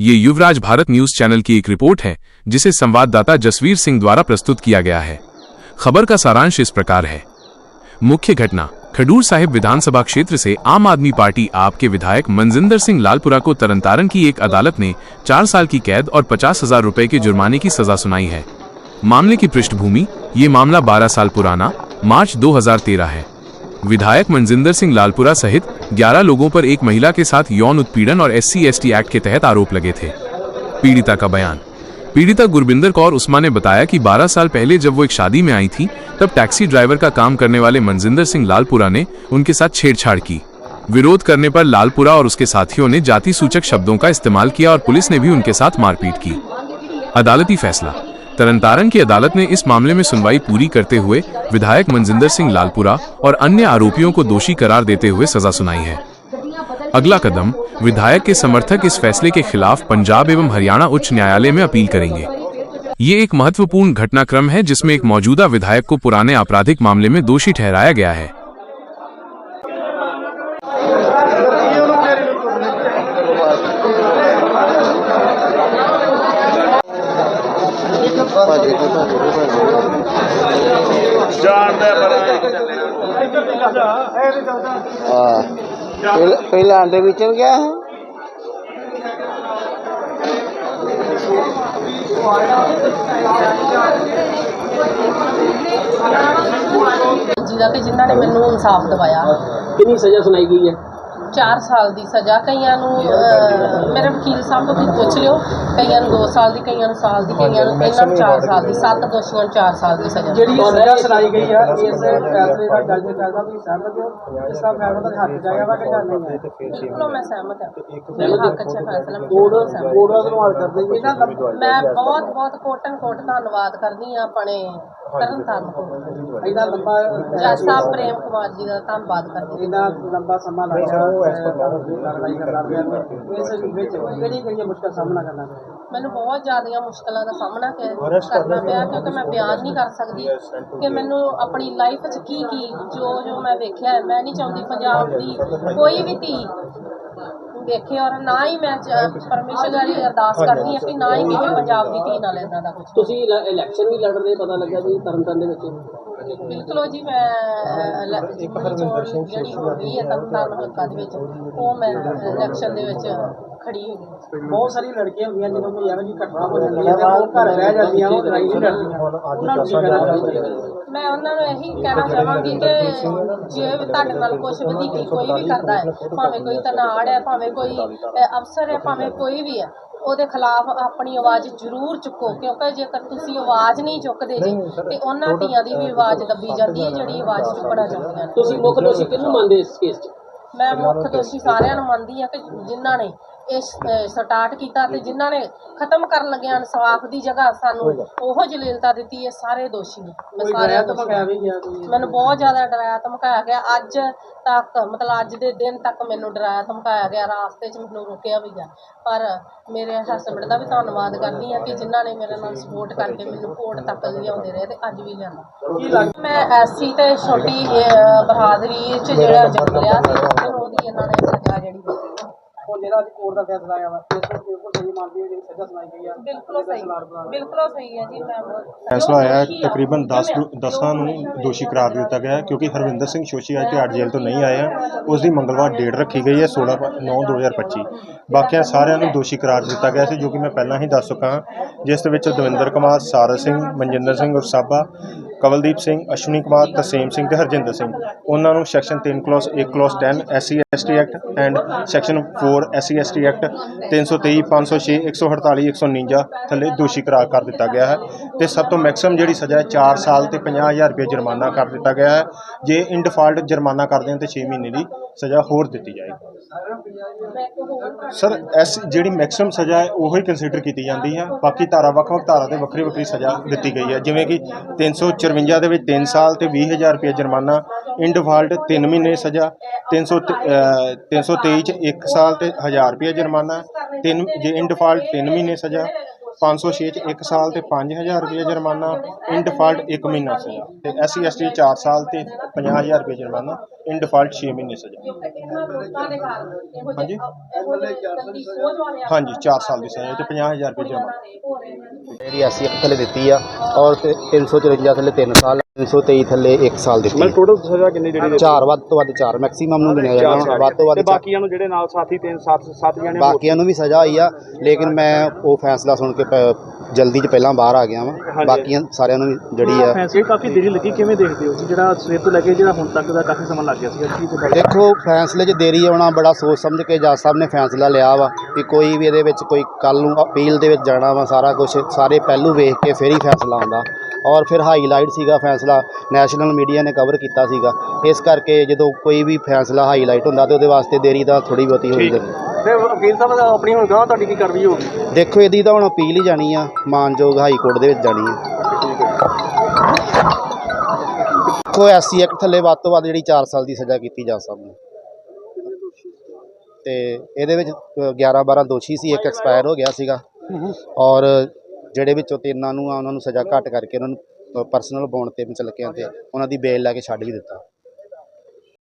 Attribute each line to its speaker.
Speaker 1: ये युवराज Bharat news channel की एक रिपोर्ट है, जिसे संवाददाता जसवीर सिंह द्वारा प्रस्तुत किया गया है। खबर का सारांश इस प्रकार है। मुख्य घटना, खडूर साहिब विधानसभा क्षेत्र से आम आदमी पार्टी आप के विधायक मनजिंदर सिंह लालपुरा को तरनतारन की एक अदालत ने चार साल की कैद और पचास हज़ार रूपए के जुर्माने की सजा सुनाई है। मामले की पृष्ठभूमि, ये मामला 12 साल पुराना, मार्च 2013 है। विधायक मनजिंदर सिंह लालपुरा सहित 11 लोगों पर एक महिला के साथ यौन उत्पीड़न और एस सी एक्ट के तहत आरोप लगे थे। पीड़िता का बयान। पीड़िता गुरबिंदर कौर उस्मा ने बताया कि 12 साल पहले जब वो एक शादी में आई थी, तब टैक्सी ड्राइवर का काम करने वाले मनजिंदर सिंह लालपुरा ने उनके साथ छेड़छाड़ की। विरोध करने पर लालपुरा और उसके साथियों ने जाति सूचक शब्दों का इस्तेमाल किया और पुलिस ने भी उनके साथ मारपीट की। अदालती फैसला। तरनतारन की अदालत ने इस मामले में सुनवाई पूरी करते हुए विधायक मनजिंदर सिंह लालपुरा और अन्य आरोपियों को दोषी करार देते हुए सजा सुनाई है। अगला कदम, विधायक के समर्थक इस फैसले के खिलाफ पंजाब एवं हरियाणा उच्च न्यायालय में अपील करेंगे। ये एक महत्वपूर्ण घटनाक्रम है जिसमें एक मौजूदा विधायक को पुराने आपराधिक मामले में दोषी ठहराया गया है।
Speaker 2: ਭਾਜੀ ਕੋ ਭਾਜੀ ਕੋ ਭਾਜੀ
Speaker 3: ਜਾਣਦਾ ਪਰ
Speaker 2: ਹਾਂ। ਪਹਿਲਾਂ- ਪਹਿਲਾਂ ਆਂਡੇ ਵੇਚਣ ਗਿਆ ਹੈ?
Speaker 4: ਜਿਹਦਾ ਕਿ ਜਿਨ੍ਹਾਂ ਨੇ ਮੈਨੂੰ ਇਨਸਾਫ ਦਿਵਾਇਆ।
Speaker 5: ਕਿੰਨੀ ਸਜ਼ਾ ਸੁਣਾਈ ਗਈ ਹੈ?
Speaker 4: 4 ਸਾਲ ਦੀ ਸਜ਼ਾ ਕਈਆਂ ਨੂੰ ਵਕੀਲ ਸਾਹਿਬ ਤੋਂ ਵੀ ਪੁੱਛ ਲਿਓ ਕਈਆਂ ਨੂੰ 2 ਸਾਲ ਦੀ ਕਈਆਂ ਨੂੰ ਸਾਲ ਦੀ ਕਈਆਂ ਨੂੰ ਇਹਨਾਂ ਨੂੰ 4 ਸਾਲ ਦੀ ਸੱਤ ਦੋਸ਼ੀਆਂ ਨੂੰ 4 ਸਾਲ ਦੀ ਸਜ਼ਾ।
Speaker 5: ਜਿਹੜੀ ਸਜ਼ਾ ਸੁਣਾਈ ਗਈ ਹੈ ਇਸ ਫੈਸਲੇ ਦਾ ਜੱਜ ਨੇ ਫੈਸਲਾ ਤੁਸੀਂ ਸਹਿਮਤ ਹੋ ਇਸ ਦਾ ਫੈਸਲਾ ਤਾਂ ਹੱਥ ਜਾਏਗਾ ਵਾ ਕਿ ਜਾਂ ਨਹੀਂ ਹੈ
Speaker 4: ਬਿਲਕੁਲ ਮੈਂ ਸਹਿਮਤ ਹਾਂ। ਮੇਰੇ ਹੱਕ 'ਚ ਫੈਸਲਾ
Speaker 5: ਕੋਡ
Speaker 4: ਬਿਲਕੁਲ ਸਹਿਮਤ
Speaker 5: ਕੋਡ ਦਾ ਧੰਨਵਾਦ ਕਰਦੇ ਜੀ ਇਹਨਾਂ ਦਾ
Speaker 4: ਮੈਂ ਬਹੁਤ ਬਹੁਤ ਕੋਟਨ ਕੋਟ ਧੰਨਵਾਦ ਕਰਦੀ ਹਾਂ ਆਪਣੇ ਤਰਨ ਤਾਰਨ ਕੋਲ
Speaker 5: ਇੰਨਾ ਲੰਬਾ
Speaker 4: ਜੱਜ ਸਾਹਿਬ ਪ੍ਰੇਮ ਕੁਮਾਰ ਜੀ ਦਾ ਧੰਨਵਾਦ ਕਰਦੀ ਹਾਂ
Speaker 5: ਇੰਨਾ ਲੰਬਾ ਸਮਾਂ ਲੱਗਿਆ ਲੜਾਈ ਕਰਨਾ ਪਿਆ। ਇਸ ਵਿੱਚ ਕਿਹੜੀ ਕਿਹੜੀ ਮੁਸ਼ਕਲ ਦਾ ਸਾਹਮਣਾ ਕਰਨਾ ਪਿਆ?
Speaker 4: ਮੈਨੂੰ ਬਹੁਤ ਜ਼ਿਆਦੀਆਂ ਮੁਸ਼ਕਲਾਂ ਦਾ ਸਾਹਮਣਾ ਕਰਨਾ ਪਿਆ ਕਿਉਂਕਿ ਮੈਂ ਬਿਆਨ ਨਹੀਂ ਕਰ ਸਕਦੀ ਕਿ ਮੈਨੂੰ ਆਪਣੀ ਲਾਈਫ 'ਚ ਕੀ ਕੀ ਜੋ ਜੋ ਮੈਂ ਵੇਖਿਆ ਮੈਂ ਨਹੀਂ ਚਾਹੁੰਦੀ ਪੰਜਾਬ ਦੀ ਕੋਈ ਵੀ ਧੀ ਵੇਖੇ ਔਰ ਨਾ ਹੀ ਮੈਂ ਚ- ਪਰਮੇਸ਼ਰ ਗਾੜੀ ਅਰਦਾਸ ਕਰਦੀ ਹਾਂ ਕਿ ਨਾ ਹੀ ਕਿਸੇ ਪੰਜਾਬ ਦੀ ਧੀ ਨਾਲ ਇਦਾਂ ਦਾ ਕੁਝ
Speaker 5: ਤੁਸੀਂ ਇਲੈਕਸ਼ਨ ਵੀ ਲੜ ਰਹੇ ਪਤਾ ਲੱਗਾ ਜੀ ਤਰਨਤਾਰਨ ਦੇ ਵਿੱਚ।
Speaker 4: ਬਿਲਕੁਲ ਜੀ ਮੈਂ ਅਹ, ਇਲੈ- ਜ਼ਿਮਨੀ ਚੋਣ ਜਿਹੜੀ ਹੋ ਰਹੀ ਹੈ ਤਰਨਤਾਰਨ ਹਲਕਾ ਦੇ ਵਿੱਚ ਉਹ ਮੈਂ ਇਲੈਕਸ਼ਨ ਦੇ ਵਿੱਚ ਖੜੀ ਹੋਈ
Speaker 5: ਬਹੁਤ ਸਾਰੀ ਲੜਕੀਆਂ ਹੁੰਦੀਆਂ ਜਦੋਂ ਕੋਈ ਇਹੋ ਜਿਹੀ ਘਟਨਾ ਹੋ ਜਾਂਦੀ ਹੈ ਤੇ ਉਹ ਘਰ ਰਹਿ ਜਾਂਦੀਆਂ ਉਹ ਲੜਾਈ ਨਹੀਂ ਲੜਦੀਆਂ ਉਹਨਾਂ ਨੂੰ ਕੀ ਕਹਿਣਾ ਚਾਹੁੰਦੇ
Speaker 4: ਮੈਂ ਉਹਨਾਂ ਨੂੰ ਇਹੀ ਕਹਿਣਾ ਚਾਹਾਂਗੀ ਕਿ ਜੇ ਵੀ ਤੁਹਾਡੇ ਨਾਲ ਕੁਝ ਵਧੀਕੀ ਕੋਈ ਵੀ ਕਰਦਾ ਹੈ ਭਾਵੇਂ ਕੋਈ ਤਨਾੜ ਹੈ ਭਾਵੇਂ ਕੋਈ ਅਫਸਰ ਹੈ ਭਾਵੇਂ ਕੋਈ ਵੀ ਹੈ ਉਹਦੇ ਖਿਲਾਫ ਆਪਣੀ ਆਵਾਜ਼ ਜ਼ਰੂਰ ਚੁੱਕੋ ਕਿਉਂਕਿ ਜੇਕਰ ਤੁਸੀਂ ਆਵਾਜ਼ ਨਹੀਂ ਚੁੱਕਦੇ ਜੀ ਤੇ ਉਹਨਾਂ ਧੀਆਂ ਦੀ ਵੀ ਆਵਾਜ਼ ਦੱਬੀ ਜਾਂਦੀ ਹੈ ਜਿਹੜੀ ਆਵਾਜ਼ ਚੁੱਕਣਾ ਚਾਹੁੰਦੀਆਂ ਨੇ।
Speaker 5: ਤੁਸੀਂ ਮੁੱਖ ਦੋਸ਼ੀ ਕਿਹਨੂੰ ਮੰਨਦੇ ਇਸ ਕੇਸ 'ਚ?
Speaker 4: ਮੈਂ ਮੁੱਖ ਦੋਸ਼ੀ ਸਾਰਿਆਂ ਨੂੰ ਮੰਨਦੀ ਹਾਂ ਕਿ ਜਿਨ੍ਹਾਂ ਨੇ ਇਹ ਸਟਾਰਟ ਕੀਤਾ ਤੇ ਜਿਨ੍ਹਾਂ ਨੇ ਖਤਮ ਕਰਨ ਲੱਗਿਆ ਇਨਸਾਫ ਦੀ ਜਗ੍ਹਾ ਸਾਨੂੰ ਉਹੋ ਜਲੀਲਤਾ ਦਿੱਤੀ ਹੈ ਸਾਰੇ ਦੋਸ਼ੀ ਨੇ। ਮੈਂ ਸਾਰਿਆਂ
Speaker 5: ਤਾਂ
Speaker 4: ਦੋਸ਼ੀ
Speaker 5: ਭਗਾਇਆ ਵੀ ਗਿਆ ਕੋਈ?
Speaker 4: ਮੈਨੂੰ ਬਹੁਤ ਜ਼ਿਆਦਾ ਡਰਾਇਆ ਧਮਕਾਇਆ ਗਿਆ। ਅੱਜ ਤੱਕ ਮਤਲਬ ਅੱਜ ਦੇ ਦਿਨ ਤੱਕ ਮੈਨੂੰ ਡਰਾਇਆ ਧਮਕਾਇਆ ਗਿਆ। ਰਾਸਤੇ 'ਚ ਮੈਨੂੰ ਰੋਕਿਆ ਵੀ ਗਿਆ। ਪਰ ਮੇਰੇ ਹਸਬੰਡ ਦਾ ਵੀ ਧੰਨਵਾਦ ਕਰਦੀ ਹਾਂ ਕਿ ਜਿਨ੍ਹਾਂ ਨੇ ਮੇਰੇ ਨਾਲ ਸਪੋਰਟ ਕਰਕੇ ਮੈਨੂੰ ਕੋਰਟ ਤੱਕ ਲਿਆਉਂਦੇ ਰਹੇ ਤੇ ਅੱਜ ਵੀ ਲਿਆਂਦਾ।
Speaker 5: ਕੀ ਲੱਗ
Speaker 4: ਮੈਂ ਐਸੀ ਤੇ ਛੋਟੀ ਬਹਾਦਰੀ 'ਚ ਜਿਹੜਾ ਜਨਮ ਲਿਆ ਸੀ ਉਹਦੀ ਇਹਨਾਂ ਨੇ ਸਜ਼ਾ ਜਿਹੜੀ ਦਿੱਤੀ
Speaker 5: ਹੁਣ ਜਿਹੜਾ ਅੱਜ ਕੋਰਟ ਦਾ ਫੈਸਲਾ ਆਇਆ ਵਾ। ਇਸ ਤੋਂ ਬਿਲਕੁਲ ਸਹੀ ਮੰਨਦੀ ਹੈ ਜਿਹੜੀ ਸਜ਼ਾ ਸੁਣਾਈ ਗਈ ਆ।
Speaker 4: ਬਿਲਕੁਲ ਸਹੀ। ਬਿਲਕੁਲ ਸਹੀ ਹੈ ਜੀ ਮੈਂ
Speaker 6: ਫੈਸਲਾ ਆਇਆ ਹੈ ਤਕਰੀਬਨ 10 ਦਸਾਂ ਨੂੰ ਦੋਸ਼ੀ ਕਰਾਰ ਦਿੱਤਾ ਗਿਆ ਕਿਉਂਕਿ ਹਰਵਿੰਦਰ ਸਿੰਘ ਸ਼ੋਸ਼ੀ ਅੱਜ ਤਿਹਾੜ ਜੇਲ੍ਹ ਤੋਂ ਨਹੀਂ ਆਏ ਹਨ ਉਸ ਦੀ ਮੰਗਲਵਾਰ ਡੇਟ ਰੱਖੀ ਗਈ ਹੈ 16 9 2025 ਬਾਕੀਆਂ ਸਾਰਿਆਂ ਨੂੰ ਦੋਸ਼ੀ ਕਰਾਰ ਦਿੱਤਾ ਗਿਆ ਸੀ ਜੋ ਕਿ ਮੈਂ ਪਹਿਲਾਂ ਹੀ ਦੱਸ ਚੁੱਕਾ ਹਾਂ। ਜਿਸ ਦੇ ਵਿੱਚ ਦਵਿੰਦਰ ਕੁਮਾਰ ਸਾਰਾ ਸਿੰਘ ਮਨਜਿੰਦਰ ਸਿੰਘ ਉਰਸਾਬਾ ਕਵਲਦੀਪ ਸਿੰਘ, ਅਸ਼ਵਨੀ ਕੁਮਾਰ, ਤਸੀਮ ਸਿੰਘ ਤੇ ਹਰਜਿੰਦਰ ਸਿੰਘ। ਉਹਨਾਂ ਨੂੰ section 3 clause 1 clause 10 SC ST act and section 4 SC ST act 323 506 148 149 ਥੱਲੇ ਦੋਸ਼ੀ ਕਰਾਰ ਕਰ ਦਿੱਤਾ ਗਿਆ ਹੈ। ਤੇ ਸਭ ਤੋਂ ਮੈਕਸਿਮਮ ਜਿਹੜੀ ਸਜ਼ਾ ਹੈ 4 ਸਾਲ ਤੇ 50000 ਰੁਪਏ ਜੁਰਮਾਨਾ ਕਰ ਦਿੱਤਾ ਗਿਆ ਹੈ। ਜੇ ਇਨ ਡਿਫਾਲਟ ਜੁਰਮਾਨਾ ਕਰਦੇ ਹਨ ਤੇ 6 ਮਹੀਨੇ ਦੀ ਸਜ਼ਾ ਹੋਰ ਦਿੱਤੀ ਜਾਏਗੀ। ਸਰ ਐਸ ਜਿਹੜੀ ਮੈਕਸਿਮਮ ਸਜ਼ਾ ਹੈ ਉਹ ਹੀ ਕੰਸੀਡਰ ਕੀਤੀ ਜਾਂਦੀ ਹੈ। ਬਾਕੀ ਧਾਰਾ ਵੱਖ-ਵੱਖ ਧਾਰਾ ਤੇ ਵੱਖਰੀ ਵੱਖਰੀ ਸਜ਼ਾ ਦਿੱਤੀ ਗਈ ਹੈ। ਜਿਵੇਂ ਕਿ 354 ਦੇ ਵਿੱਚ 3 ਸਾਲ ਤੇ 20000 ਰੁਪਏ ਜੁਰਮਾਨਾ ਇਨ ਡਿਫਾਲਟ 3 ਮਹੀਨੇ ਸਜ਼ਾ 300 ਅਹ, 323 ਚ 1 ਸਾਲ ਤੇ 1000 ਰੁਪਏ ਜੁਰਮਾਨਾ ਤਿੰਨ ਜੇ ਇਨ ਡਿਫਾਲਟ 3 ਮਹੀਨੇ ਸਜ਼ਾ 506 ਚ 1 ਸਾਲ ਤੇ 5000 ਰੁਪਏ ਜੁਰਮਾਨਾ ਇਨ ਡਿਫਾਲਟ 1 ਮਹੀਨਾ ਸਜ਼ਾ। ਤੇ ਐਸਸੀ ਐਸਟੀ 4 ਸਾਲ ਤੇ 50000 ਰੁਪਏ ਜੁਰਮਾਨਾ ਇਨ ਡਿਫਾਲਟ 6 ਮਹੀਨੇ ਸਜ਼ਾ। ਹਾਂਜੀ। ਹਾਂਜੀ 4 ਸਾਲ ਦੀ ਸਜ਼ਾ ਤੇ 50000 ਰੁਪਏ ਜੁਰਮਾਨਾ।
Speaker 4: ਹੋ ਰਹੇ
Speaker 2: ਥੱਲੇ ਦਿੱਤੀ ਆ ਔਰ ਤੇ 354 ਥੱਲੇ 3 ਸਾਲ 323 ਥੱਲੇ 1 ਸਾਲ ਦਿੱਤੀ।
Speaker 5: ਮਤਲਬ ਟੋਟਲ ਸਜ਼ਾ ਕਿੰਨੀ ਜਿਹੜੀ
Speaker 2: ਚਾਰ ਵੱਧ ਤੋਂ ਵੱਧ ਚਾਰ ਮੈਕਸਿਮਮ ਨੂੰ ਗਿਣਿਆ ਜਾਣਾ ਵੱਧ ਤੋਂ ਵੱਧ
Speaker 5: ਤੇ
Speaker 2: ਚਾਰ।
Speaker 5: ਬਾਕੀਆਂ ਨੂੰ ਜਿਹੜੇ ਨਾਲ ਸਾਥੀ ਤਿੰਨ ਸੱਤ ਸੱਤ ਜਣੇ ਹੋਰ
Speaker 2: ਬਾਕੀਆਂ ਨੂੰ ਵੀ ਸਜ਼ਾ ਆਈ ਆ ਲੇਕਿਨ ਮੈਂ ਉਹ ਫੈਸਲਾ ਸੁਣ ਕੇ ਜਲਦੀ ਚ ਪਹਿਲਾਂ ਬਾਹਰ ਆ ਗਿਆ ਵਾਂ। ਬਾਕੀਆਂ ਸਾਰਿਆਂ ਨੂੰ ਜਿਹੜੀ ਆ
Speaker 5: ਫੈਸਲੇ ਕਾਫੀ ਦੇਰੀ ਲੱਗੀ ਕਿਵੇਂ ਦੇਖਦੇ ਹੋ? ਕਿ ਜਿਹੜਾ ਸਵੇਰ ਤੋਂ ਲੈ ਕੇ ਜਿਹੜਾ ਹੁਣ ਤੱਕ ਦਾ ਕਾਫੀ ਸਮਾਂ ਲੱਗ ਗਿਆ ਸੀ ਕੀ ਤੇ
Speaker 2: ਦੇਖੋ ਫੈਸਲੇ 'ਚ ਦੇਰੀ ਆਉਣਾ ਬੜਾ ਸੋਚ ਸਮਝ ਕੇ ਜੱਜ ਸਾਹਿਬ ਨੇ ਫੈਸਲਾ ਲਿਆ ਵਾ ਕਿ ਕੋਈ ਵੀ ਇਹਦੇ ਵਿੱਚ ਕੋਈ ਕੱਲ ਨੂੰ ਅਪੀਲ ਦੇ ਵਿੱਚ ਜਾਣਾ ਵਾ ਸਾਰਾ ਕੁਝ ਸਾਰੇ ਪਹਿਲੂ ਵੇਖ ਕੇ ਫਿਰ ਹੀ ਫੈਸਲਾ ਆਉਂਦਾ। ਔਰ ਫਿਰ ਹਾਈਲਾਈਟ ਸੀਗਾ ਫੈਸਲਾ ਨੈਸ਼ਨਲ ਮੀਡੀਆ ਨੇ ਕਵਰ ਕੀਤਾ ਸੀਗਾ। ਇਸ ਕਰਕੇ ਜਦੋਂ ਕੋਈ ਵੀ ਫੈਸਲਾ ਹਾਈਲਾਈਟ ਹੁੰਦਾ ਤੇ ਉਹਦੇ ਵਾਸਤੇ ਦੇਰੀ ਤਾਂ ਥੋੜੀ ਬਹੁਤੀ ਹੋਈ ਜਾਂਦੀ।
Speaker 5: ਤੇ ਵਕੀਲ ਸਾਹਿਬ ਆਪਣੀ ਹੁਣ ਗਾਂ ਤੁਹਾਡੀ ਕੀ ਕਾਰਵਾਈ ਹੋਊਗੀ?
Speaker 2: ਦੇਖੋ ਇਹਦੀ ਤਾਂ ਹੁਣ ਅਪੀਲ ਹੀ ਜਾਣੀ ਆ ਮਾਨਯੋਗ ਹਾਈ ਕੋਰਟ ਦੇ ਵਿੱਚ ਜਾਣੀ ਆ। ਦੇਖੋ ਐਸਸੀ ਐਕਟ ਥੱਲੇ ਵੱਧ ਤੋਂ ਵੱਧ ਜਿਹੜੀ 4 ਸਾਲ ਦੀ ਸਜ਼ਾ ਕੀਤੀ ਜਾ ਸਕਦੀ ਤੇ ਇਹਦੇ ਵਿੱਚ 11 12 ਦੋਸ਼ੀ ਸੀ ਇੱਕ ਐਕਸਪਾਇਰ ਹੋ ਗਿਆ ਸੀਗਾ। ਔਰ ਜਿਹੜੇ ਵਿੱਚੋਂ ਤਿੰਨਾਂ ਨੂੰ ਆ, ਉਹਨਾਂ ਨੂੰ ਸਜ਼ਾ ਘੱਟ ਕਰਕੇ ਉਹਨਾਂ ਨੂੰ ਪਰਸਨਲ ਬੌਂਡ ਤੇ ਮੁਚਲਕਿਆਂ ਤੇ ਉਹਨਾਂ ਦੀ ਬੇਲ ਲੈ ਕੇ ਛੱਡ ਵੀ ਦਿੱਤਾ।